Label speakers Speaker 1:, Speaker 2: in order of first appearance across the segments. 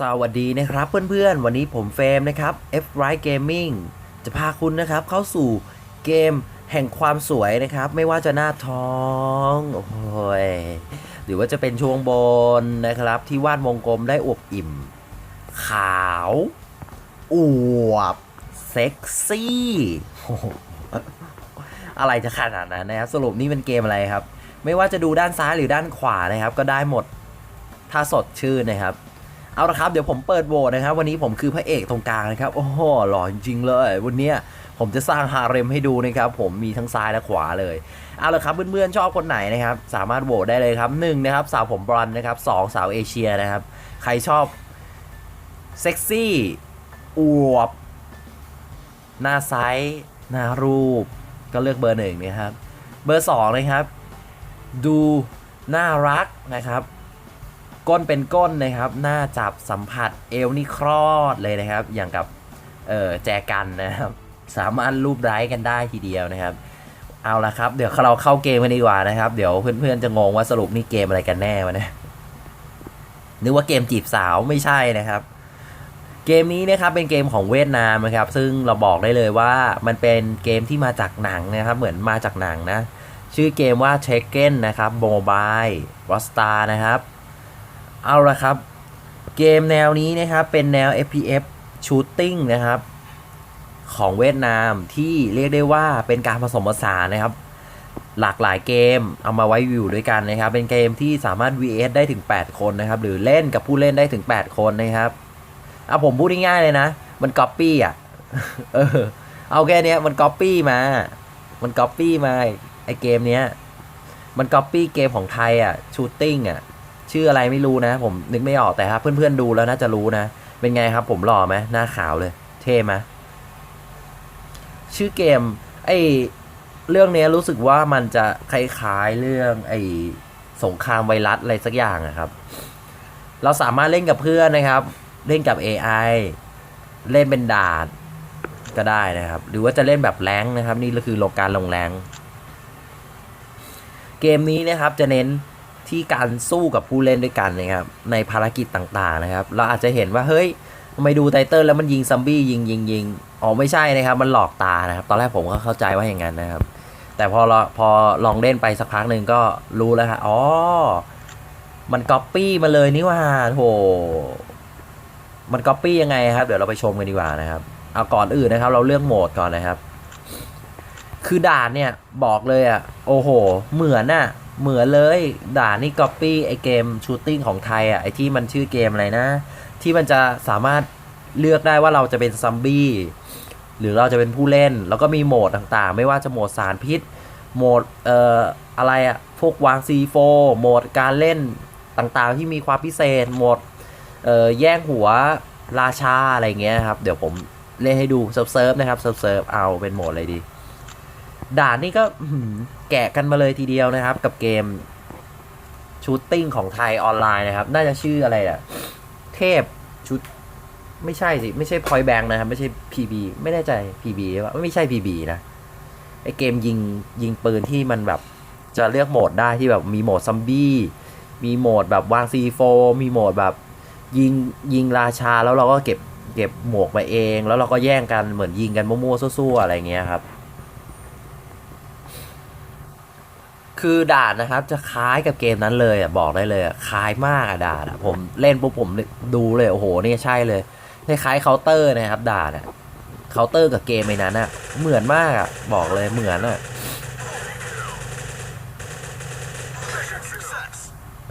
Speaker 1: สวัสดีนะครับเพื่อนๆ วันนี้ผมเฟรมนะครับ F Right Gaming จะพาคุณนะครับเข้าสู่เกมแห่งความสวยนะครับ ไม่ว่าจะหน้าท้องโอ้ยหรือว่าจะเป็นช่วงบนนะครับ ที่วาดวงกลมได้อวบอิ่ม ขาวอวบเซ็กซี่อะไรจะขนาดนั้นนะครับ สรุปนี่เป็นเกมอะไรครับ ไม่ว่าจะดูด้านซ้ายหรือด้านขวานะครับ ก็ได้หมดถ้าสดชื่นนะครับ เอาละครับเดี๋ยวผมเปิดโหวตนะครับ วันนี้ผมคือพระเอกตรงกลางนะครับ โอ้โหหล่อจริงๆเลย วันเนี้ยผมจะสร้างฮาเร็มให้ดูนะครับผมมีทั้งซ้ายและขวาเลยเอาละครับเพื่อนๆชอบคนไหนนะครับ สามารถโหวตได้เลยครับหนึ่งนะครับสาวผมบรอนนะครับสองสาวเอเชียนะครับ ใครชอบเซ็กซี่อวบ หน้าไซส์หน้ารูป ก็เลือกเบอร์หนึ่งนะครับ เบอร์สองนะครับ ดูน่ารักนะครับ ก้นเป็นก้นนะครับ หน้าจับสัมผัสเอวนี่คลอดเลยนะครับ อย่างกับเออแจกันนะครับ สามารถรูปไร้กันได้ทีเดียวนะครับ เอาละครับ เดี๋ยวเราเข้าเกมกันดีกว่านะครับ เดี๋ยวเพื่อนๆจะงงว่าสรุปนี่เกมอะไรกันแน่วะเนี่ยนึกว่าเกมจีบสาวไม่ใช่นะครับ เกมนี้นะครับเป็นเกมของเวียดนามนะครับ ซึ่งเราบอกได้เลยว่ามันเป็นเกมที่มาจากหนังนะครับ เหมือนมาจากหนังนะ ชื่อเกมว่า t e k k e n นะครับโมบายรอสตานะครับ เอาละครับ เกมแนวนี้นะครับ เป็นแนว FPS Shooting นะครับ ของเวียดนามที่เรียกได้ว่าเป็นการผสมผสานนะครับ หลากหลายเกมเอามาไว้อยู่ด้วยกันนะครับ เป็นเกมที่สามารถ VS ได้ถึง 8 คนนะครับ หรือเล่นกับผู้เล่นได้ถึง 8 คนนะครับเอาผมพูดง่ายๆเลยนะ มันก๊อปปี้อะเออเอาแค่นี้มันก๊อปปี้มา มันก๊อปปี้มาไอเกมเนี้ย มันก๊อปปี้เกมของไทยอะ ชูตติ้งอะ ชื่ออะไรไม่รู้นะ ผมนึกไม่ออกแต่ครับ เพื่อนๆดูแล้วน่าจะรู้นะ เป็นไงครับ ผมหล่อไหมหน้าขาวเลย เท่ไหมชื่อเกม ไอเรื่องเนี้ยรู้สึกว่ามันจะคล้ายๆเรื่อง ไอสงครามไวรัสอะไรสักอย่างอะครับ เราสามารถเล่นกับเพื่อนนะครับ เล่นกับ AI เล่นเป็นด่านก็ได้นะครับ หรือว่าจะเล่นแบบแรงนะครับ นี่ก็คือโลการลงแรง เกมนี้นะครับจะเน้น ที่การสู้กับผู้เล่นด้วยกันนะครับในภารกิจต่างๆนะครับ เราอาจจะเห็นว่าเฮ้ยทำไมดูไตเติลแล้วมันยิงซัมบี้ยิงยิงยิงอ๋อไม่ใช่นะครับ มันหลอกตานะครับ ตอนแรกผมก็เข้าใจว่าอย่างนั้นนะครับ แต่พอเราพอลองเล่นไปสักพักหนึ่งก็รู้แล้วครับอ๋อมันก๊อปปี้มาเลยนี่ว่าโถมันก๊อปปี้ยังไงครับ เดี๋ยวเราไปชมกันดีกว่านะครับเอาก่อนอื่นนะครับ เราเลือกโหมดก่อนนะครับ คือด่านเนี่ยบอกเลยอะ โอ้โห เหมือนน่ะ เหมือนเลยด่านนี่ก๊อปปี้ไอเกมชูตติ้งของไทยอะไอที่มันชื่อเกมอะไรนะ ที่มันจะสามารถเลือกได้ว่าเราจะเป็นซัมบี้หรือเราจะเป็นผู้เล่น แล้วก็มีโหมดต่างๆ ไม่ว่าจะโหมดสารพิษ โหมดเอ่ออะไรอะพวกวาง C4 โหมดการเล่นต่างๆ ที่มีความพิเศษโหมดเอ่อแย่งหัวราชาอะไรเงี้ยครับ เดี๋ยวผมเล่นให้ดูเซิร์ฟนะครับเซิร์ฟเอาเป็นโหมดอะไรดี ด่านนี่ก็ แกะกันมาเลยทีเดียวนะครับ กับเกมชูตติ้งของไทยออนไลน์นะครับ น่าจะชื่ออะไรอะเทพชุดไม่ใช่สิ ไม่ใช่พอยแบงนะครับ ไม่ใช่ PB ไม่แน่ใจ PB ว่าไม่ใช่ PB นะไอเกมยิงยิงปืนที่มันแบบจะเลือกโหมดได้ที่แบบมีโหมดซัมบี้มีโหมดแบบวาง C4 มีโหมดแบบยิงยิงราชาแล้วเราก็เก็บเก็บหมวกมาเอง แล้วเราก็แย่งกันเหมือนยิงกันมั่วๆซั่วๆอะไรเงี้ยครับ คือด่านนะครับ จะคล้ายกับเกมนั้นเลยอะบอกได้เลยอะคล้ายมากอะด่านอะผมเล่นปุ๊บผมดูเลยโอ้โหนี่ใช่เลยคล้ายเคาน์เตอร์นะครับด่านอะเคาน์เตอร์กับเกมในนั้นอะเหมือนมากอะบอกเลยเหมือนอะ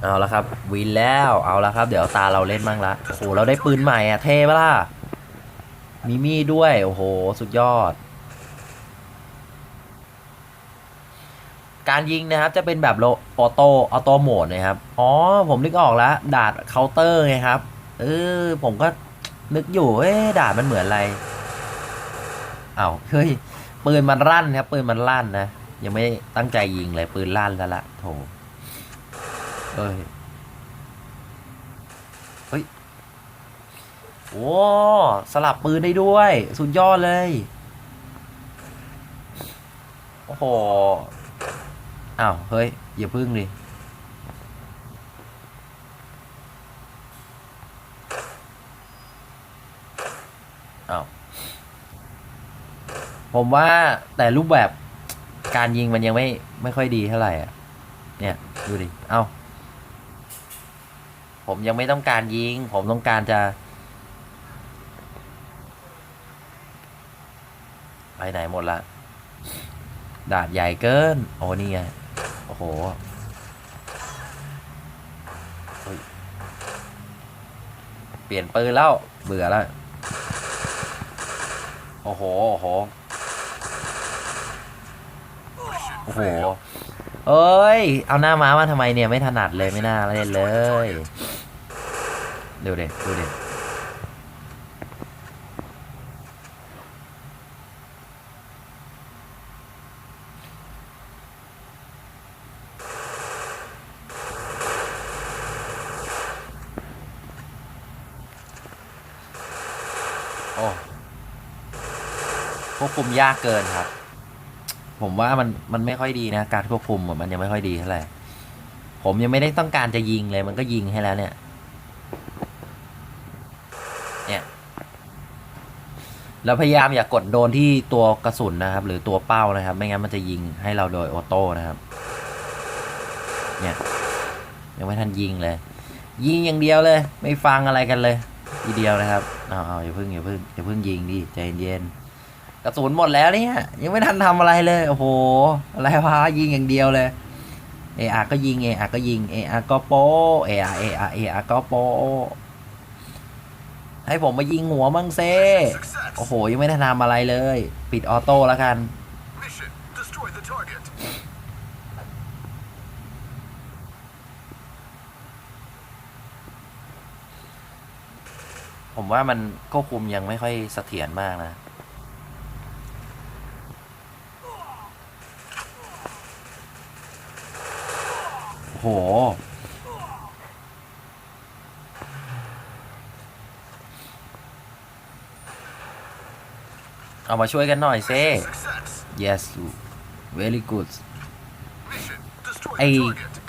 Speaker 1: เอาละครับ วินแล้วเอาละครับ เดี๋ยวตาเราเล่นบ้างละโอ้โหเราได้ปืนใหม่อะเท่ปะล่ะมีมีดด้วยโอ้โห สุดยอด การยิงนะครับจะเป็นแบบโออโต้ออโต้โหมดนะครับอ๋อผมนึกออกแล้วดาดเคาน์เตอร์ไงครับเออผมก็นึกอยู่เอ๊ดาดมันเหมือนอะไรอ้าวเฮ้ยปืนมันลั่นครับปืนมันลั่นนะยังไม่ตั้งใจยิงเลยปืนลั่นแล้วละโถเอ้ยเฮ้ยโอ้สลับปืนได้ด้วย สุดยอดเลย โอ้โห อ้าว เฮ้ย อย่าพึ่งดิอ้าว ผมว่าแต่รูปแบบการยิงมันยังไม่ ไม่ค่อยดีเท่าไหร่อะ เนี่ย ดูดิ เอ้า ผมยังไม่ต้องการยิง ผมต้องการจะ ไปไหนหมดละดาบใหญ่เกิน โอ้นี่ไง โอ้โหเปลี่ยนปืนแล้ว เบื่อแล้ว โอ้โห โอ้โห โอ้โห เอ้ย เอาหน้าม้ามาทำไมเนี่ย ไม่ถนัดเลยไม่น่าเล่นเลยดูเด็ดูเด็โอ้ ควบคุมยากเกินครับ ผมว่ามันมันไม่ค่อยดีนะ การควบคุมมันยังไม่ค่อยดีเท่าไหร่ผมยังไม่ได้ต้องการจะยิงเลย มันก็ยิงให้แล้วเนี่ย เนี่ยแล้วพยายามอย่ากกดโดนที่ตัวกระสุนนะครับ หรือตัวเป้านะครับ ไม่งั้นมันจะยิงให้เราโดยออโต้นะครับ เนี่ยยังไม่ทันยิงเลย ยิงอย่างเดียวเลย ไม่ฟังอะไรกันเลย ทีเดียวนะครับเอาเอาอย่าเพิ่งอย่าเพิ่งอย่าเพิ่งยิงดิใจเย็น ระสุนหมดแล้วเนี่ย ยังไม่ทันทำอะไรเลย โอ้โห อะไรวะยิงอย่างเดียวเลยเออาก็ยิงเออาก็ยิงเออาก็โปเออาเออาเออาก็โปให้ผมมายิงหัวมั่งเซโอ้โห ยังไม่ได้ทำอะไรเลย ปิดออโต้แล้วกัน ผมว่ามันควบคุมยังไม่ค่อยเสถียรมากนะ โอ้โห เอามาช่วยกันหน่อยเซ่ yes very good ไอ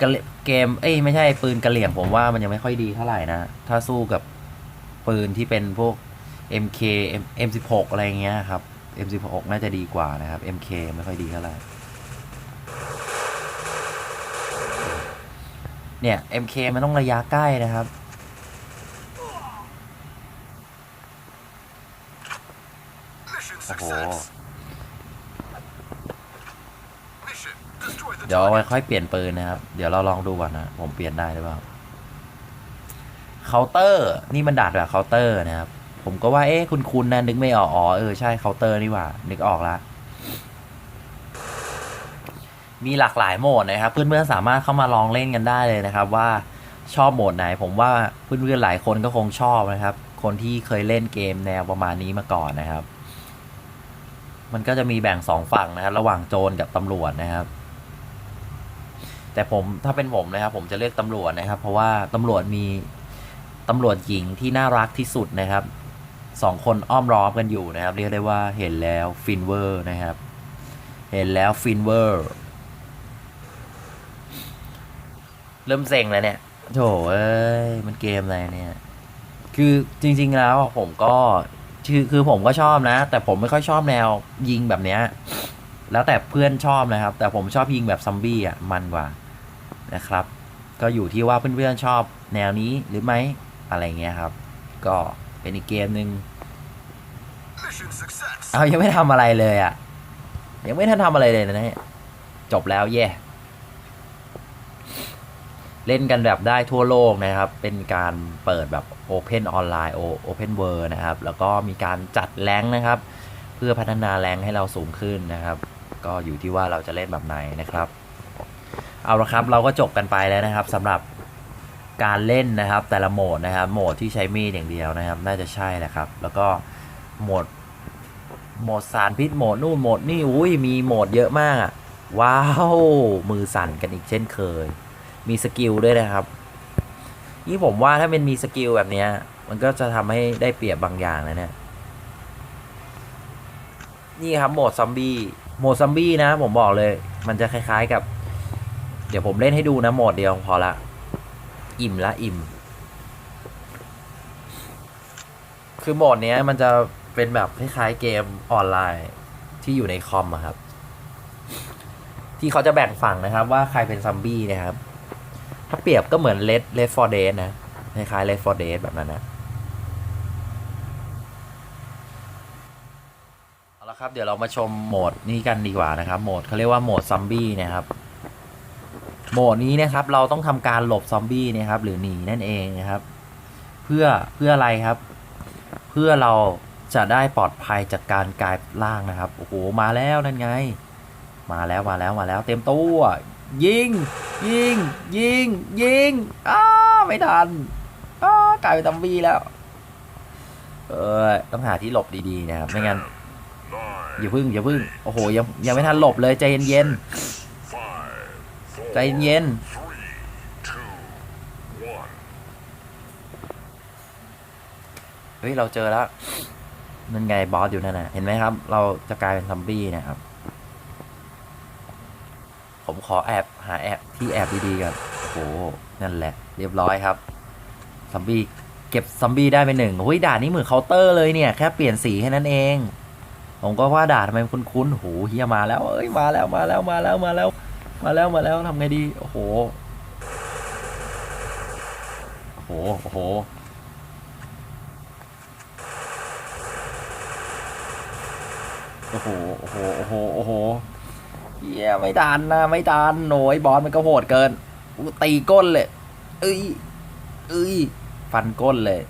Speaker 1: กระเลเกม เอ้ยไม่ใช่ปืนกระเหลี่ยงผมว่ามันยังไม่ค่อยดีเท่าไหร่นะ ถ้าสู้กับปืนที่เป็นพวก MK M M16 อะไรเงี้ยครับ M16 น่าจะดีกว่านะครับ MK ไม่ค่อยดีเท่าไหร่ เนี่ย MK มันต้องระยะใกล้นะครับ โอ้โห เดี๋ยว
Speaker 2: target.
Speaker 1: ค่อยเปลี่ยนปืนนะครับ เดี๋ยวเราลองดูก่อนนะ ผมเปลี่ยนได้หรือเปล่า เคาน์เตอร์ นี่มันดาดแบบเคาน์เตอร์นะครับ ผมก็ว่า เอ๊ะ คุณคุณนะนึกไม่ออกอ๋อ เออ ใช่ เคาน์เตอร์นี่หว่า นึกออกละ มีหลากหลายโหมดนะครับ เพื่อนๆสามารถเข้ามาลองเล่นกันได้เลยนะครับ ว่าชอบโหมดไหน ผมว่าเพื่อนๆหลายคนก็คงชอบนะครับ คนที่เคยเล่นเกมแนวประมาณนี้มาก่อนนะครับ มันก็จะมีแบ่งสองฝั่งนะครับระหว่างโจรกับตำรวจนะครับ แต่ผมถ้าเป็นผมนะครับ ผมจะเลือกตำรวจนะครับ เพราะว่าตำรวจมีตำรวจหญิงที่น่ารักที่สุดนะครับสองคนอ้อมล้อมกันอยู่นะครับ เรียกได้ว่าเห็นแล้วฟินเวอร์นะครับ เห็นแล้วฟินเวอร์ เริ่มเซ็งแล้วเนี่ยโถเอ้ยมันเกมอะไรเนี่ย คือจริง ๆ แล้วผมก็คือคือผมก็ชอบนะ แต่ผมไม่ค่อยชอบแนวยิงแบบเนี้ย แล้วแต่เพื่อนชอบนะครับ แต่ผมชอบยิงแบบซอมบี้อะมันกว่านะครับ ก็อยู่ที่ว่าเพื่อนๆชอบแนวนี้หรือไม่อะไรเงี้ยครับ ก็เป็นอีกเกมหนึ่ง
Speaker 2: Mission success.
Speaker 1: เอายังไม่ทำอะไรเลยอะยังไม่ทันทำอะไรเลยนะเนี่ยจบแล้วเย่ เล่นกันแบบได้ทั่วโลกนะครับ เป็นการเปิดแบบ Open ออนไลน์ Open World นะครับ แล้วก็มีการจัดแรงนะครับ เพื่อพัฒนาแรงให้เราสูงขึ้นนะครับ ก็อยู่ที่ว่าเราจะเล่นแบบไหนนะครับ เอาละครับเราก็จบกันไปแล้วนะครับสำหรับการเล่นนะครับ แต่ละโหมดนะครับ โหมดที่ใช้มีดอย่างเดียวนะครับ น่าจะใช่แหละครับ แล้วก็โหมดโหมดสารพิษโหมดนู่นโหมดนี่อุ้ยมีโหมดเยอะมากอะว้าวมือสั่นกันอีกเช่นเคย มีสกิลด้วยนะครับนี่ผมว่าถ้าเป็นมีสกิลแบบเนี้ยมันก็จะทำให้ได้เปรียบบางอย่างนะเนี่ยนี่ครับโหมดซอมบี้โหมดซอมบี้นะผมบอกเลย มันจะคล้าย ๆกับ เดี๋ยวผมเล่นให้ดูนะโหมดเดียวพอละ อิ่มละอิ่ม คือโหมดเนี้ยมันจะเป็นแบบคล้ายๆเกมออนไลน์ที่ที่อยู่ในคอมอะครับ ที่เขาจะแบ่งฝั่งนะครับ ว่าใครเป็นซอมบี้นะครับ ถ้าเปรียบก็เหมือนเลดเลดฟอร์เดสนะคล้ายๆเลดฟอร์เดสแบบนั้นนะเอาละครับเดี๋ยวเรามาชมโหมดนี้กันดีกว่านะครับโหมดเขาเรียกว่าโหมดซอมบี้นะครับโหมดนี้นะครับเราต้องทำการหลบซอมบี้นะครับหรือหนีนั่นเองนะครับ เพื่อเพื่ออะไรครับ เพื่อเราจะได้ปลอดภัยจากการกลายร่างนะครับโอ้โหมาแล้วนั่นไง มาแล้วมาแล้วมาแล้วเต็มตัว ยิง ยิง ยิง ยิงอ้าไม่ทันอ้ากลายเป็นซอมบี้แล้ว เออต้องหาที่หลบดีๆนะครับ ไม่งั้นอย่าพึ่งอย่าพึ่งโอ้โหยังยังไม่ทันหลบเลยใจเย็น
Speaker 2: Five,
Speaker 1: ๆใจเย็นเฮ้ยเราเจอแล้วนั่นไงบอสอยู่นั่นนะเห็นไหมครับ เราจะกลายเป็นซอมบี้นะครับ ผมขอแอบหาแอบที่แอบดีๆก่อนโอ้โหนั่นแหละ เรียบร้อยครับซอมบี้เก็บซอมบี้ได้ไปหนึ่งเฮ้ยด่านนี้เหมือนเคาน์เตอร์เลยเนี่ย แค่เปลี่ยนสีแค่นั้นเอง ผมก็ว่าด่าทำไมมันคุ้นๆโหเฮียมาแล้วเอ้ยมาแล้วมาแล้วมาแล้วมาแล้ว มาแล้วมาแล้วทำไงดีโอ้โหโอ้โหโอ้โหโอ้โหโอ้โหโอ้โหโอ้โห เฮียไม่ดันนะไม่ดันโหนยบอลมันก็โหดเกินตีก้นเลย เอ้ย เอ้ย ฟันก้นเลย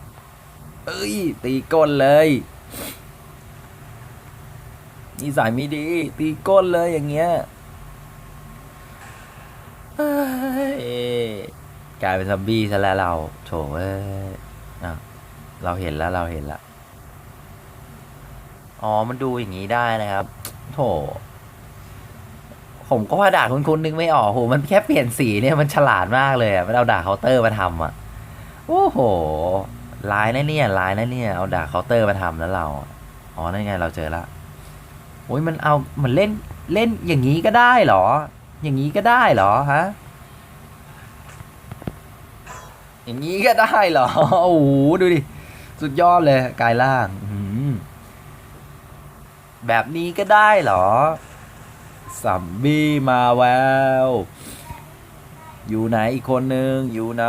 Speaker 1: เอ้ย ตีก้นเลยนิสัยไม่ดี ตีก้นเลยอย่างเงี้ยกลายเป็นซอมบี้ซะแล้วเราโถเอ้ยอะเราเห็นแล้วเราเห็นแล้วอ๋อ มันดูอย่างนี้ได้นะครับ โถ ผมก็ว่าด่าคุณคุณนึกไม่ออกโหมันแค่เปลี่ยนสีเนี่ยมันฉลาดมากเลยอะมันเอาด่าเคาน์เตอร์มาทำอะโอ้โหลายนะเนี่ยลายนะเนี่ยเอาด่าเคาน์เตอร์มาทำแล้วเราอ๋อนั่นไงเราเจอละโอ้ยมันเอามันเล่นเล่นอย่างนี้ก็ได้เหรอ อย่างนี้ก็ได้เหรอฮะอย่างนี้ก็ได้เหรอโอ้โหดูดิสุดยอดเลยกายล่างแบบนี้ก็ได้เหรอ สัมบี้มาแวว อยู่ไหนอีกคนหนึ่งอยู่ไหน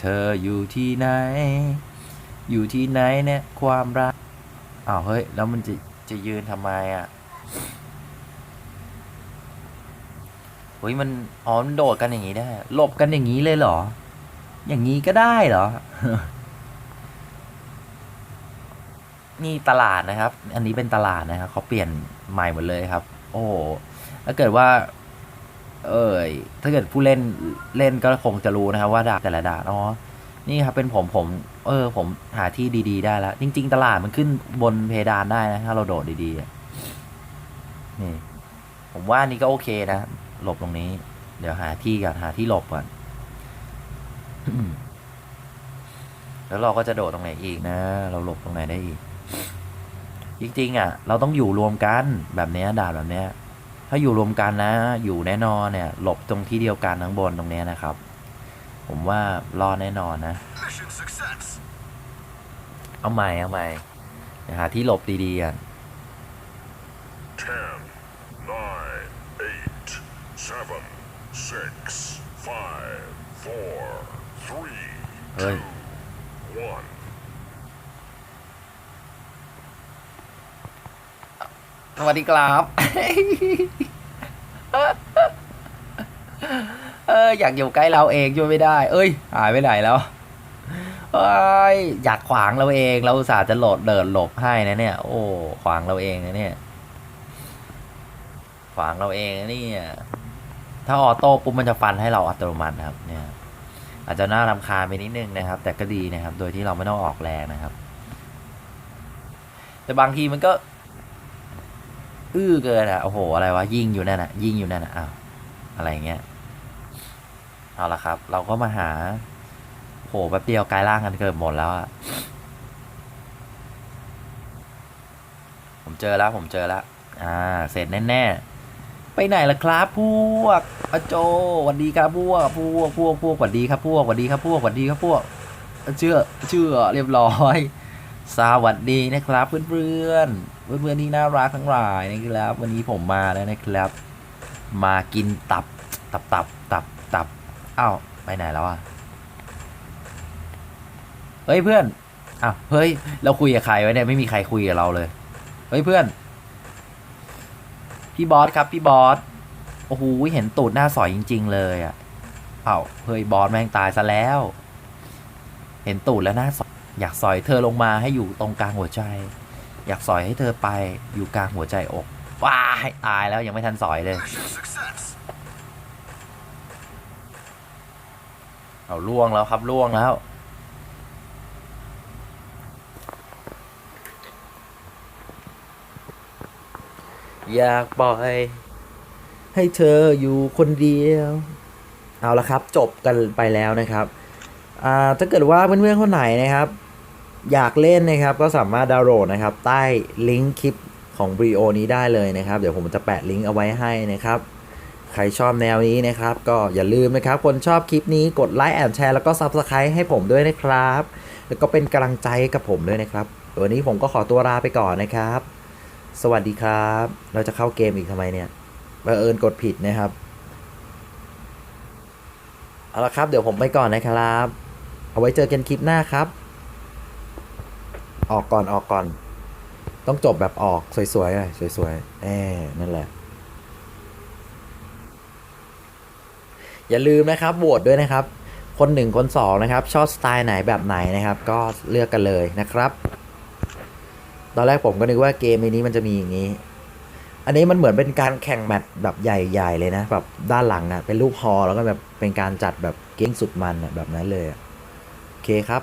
Speaker 1: เธออยู่ที่ไหน อยู่ที่ไหนเนี่ยความรัก อ้าวเฮ้ย แล้วมันจะจะยืนทำไมอะเฮ้ยมันอ๋อมันโดดกันอย่างนี้ได้หลบกันอย่างนี้เลยเหรอ อย่างนี้ก็ได้เหรอ นี่ตลาดนะครับ อันนี้เป็นตลาดนะครับเขาเปลี่ยนใหม่หมดเลยครับ โอ้โหถ้าเกิดว่า เอ้ยถ้าเกิดผู้เล่นเล่นก็คงจะรู้นะครับว่าดาบแต่ละดาบอ๋อนี่ครับเป็นผมผม เออ ผมหาที่ดี ๆ ได้แล้ว จริง ๆ ตลาดมันขึ้นบนเพดานได้นะ ถ้าเราโดดดีๆนี่ ผมว่านี่ก็โอเคนะ หลบตรงนี้ เดี๋ยวหาที่ก่อนหาที่หลบก่อนแล้วเราก็จะโดดตรงไหนอีกนะ เราหลบตรงไหนได้อีก จริงๆอะเราต้องอยู่รวมกันแบบเนี้ยด่านแบบเนี้ยถ้าอยู่รวมกันนะ อยู่แน่นอนเนี่ย หลบตรงที่เดียวกันทั้งบนตรงเนี้ยนะครับ ผมว่ารอดแน่นอนนะ
Speaker 2: Mission success.
Speaker 1: เอาใหม่เอาใหม่เดี๋ยวหาที่หลบดีๆกัน
Speaker 2: Ten, nine, eight, seven, six, five, four, three,
Speaker 1: เฮ้ย สวัสดีครับ เอออยากอยู่ใกล้เราเองช่วยไม่ได้ เอ้ย หายไปไหนแล้วเอ้ยอยากขวางเราเอง เราอุตส่าห์จะโหลดเดินหลบให้นะเนี่ย โอ้ขวางเราเองนะเนี่ย ขวางเราเองนะเนี่ยถ้าออโต้ปุ๊บมันจะฟันให้เราอัตโนมัตินะครับ เนี่ยอาจจะน่ารำคาญไปนิดนึงนะครับ แต่ก็ดีนะครับ โดยที่เราไม่ต้องออกแรงนะครับ แต่บางทีมันก็ อื้อเกินอะโอ้โหอะไรวะยิงอยู่นั่นอะยิงอยู่นั่นอะอ้าวอะไรเงี้ยเอาละครับ เราก็มาหาโหแป๊บเดียวกลายร่างกันเกือบหมดแล้วอะผมเจอแล้วผมเจอแล้วอ่า เสร็จแน่ๆ ไปไหนล่ะครับพวกอโจหวัดดีครับพวกพวกพวกพวกหวัดดีครับพวกหวัดดีครับพวกหวัดดีครับพวกเชื่อเชื่อเรียบร้อย สวัสดีนะครับเพื่อนๆ เพื่อนๆที่น่ารักทั้งหลายนะครับ วันนี้ผมมาแล้วนะครับ มากินตับตับตับตับตับอ้าวไปไหนแล้วอะเฮ้ยเพื่อนอ้าวเฮ้ยเราคุยกับใครไว้เนี่ยไม่มีใครคุยกับเราเลยเฮ้ยเพื่อน พี่บอสครับพี่บอสโอ้โหเห็นตูดหน้าสอยจริง ๆ เลยอะเอ้าเฮ้ยบอสแม่งตายซะแล้ว เห็นตูดแล้วหน้าสอยอยากสอยเธอลงมาให้อยู่ตรงกลางหัวใจ อยากสอยให้เธอไปอยู่กลางหัวใจอกว้าตายแล้วยังไม่ทันสอยเลย เอาล่วงแล้วครับล่วงแล้ว อยากปล่อย ให้เธออยู่คนเดียว เอาละครับ จบกันไปแล้วนะครับถ้าเกิดว่าเพื่อนๆคนไหนนะครับ อยากเล่นนะครับก็สามารถดาวน์โหลดนะครับใต้ลิงก์คลิปของ Brio นี้ได้เลยนะครับ เดี๋ยวผมจะแปะลิงก์เอาไว้ให้นะครับ ใครชอบแนวนี้นะครับ ก็อย่าลืมนะครับ คนชอบคลิปนี้กดไลค์แอนแชร์แล้วก็ Subscribe ให้ผมด้วยนะครับ แล้วก็เป็นกำลังใจให้กับผมด้วยนะครับวันนี้ผมก็ขอตัวลาไปก่อนนะครับ สวัสดีครับ เราจะเข้าเกมอีกทำไมเนี่ยบังเอิญกดผิดนะครับเอาละครับ เดี๋ยวผมไปก่อนนะครับ เอาไว้เจอกันคลิปหน้าครับ ออกก่อนออกก่อน ต้องจบแบบออกสวยๆหน่อยสวยๆแอนั่นแหละ อย่าลืมนะครับโหวตด้วยนะครับ คนหนึ่งคนสองนะครับ ชอบสไตล์ไหนแบบไหนนะครับ ก็เลือกกันเลยนะครับ ตอนแรกผมก็นึกว่าเกมนี้มันจะมีอย่างนี้ อันนี้มันเหมือนเป็นการแข่งแมตช์แบบใหญ่ๆเลยนะแบบด้านหลังนะเป็นรูปฮอลแล้วก็แบบเป็นการจัดแบบเก้งสุดมันอะแบบนั้นเลยโอเคครับ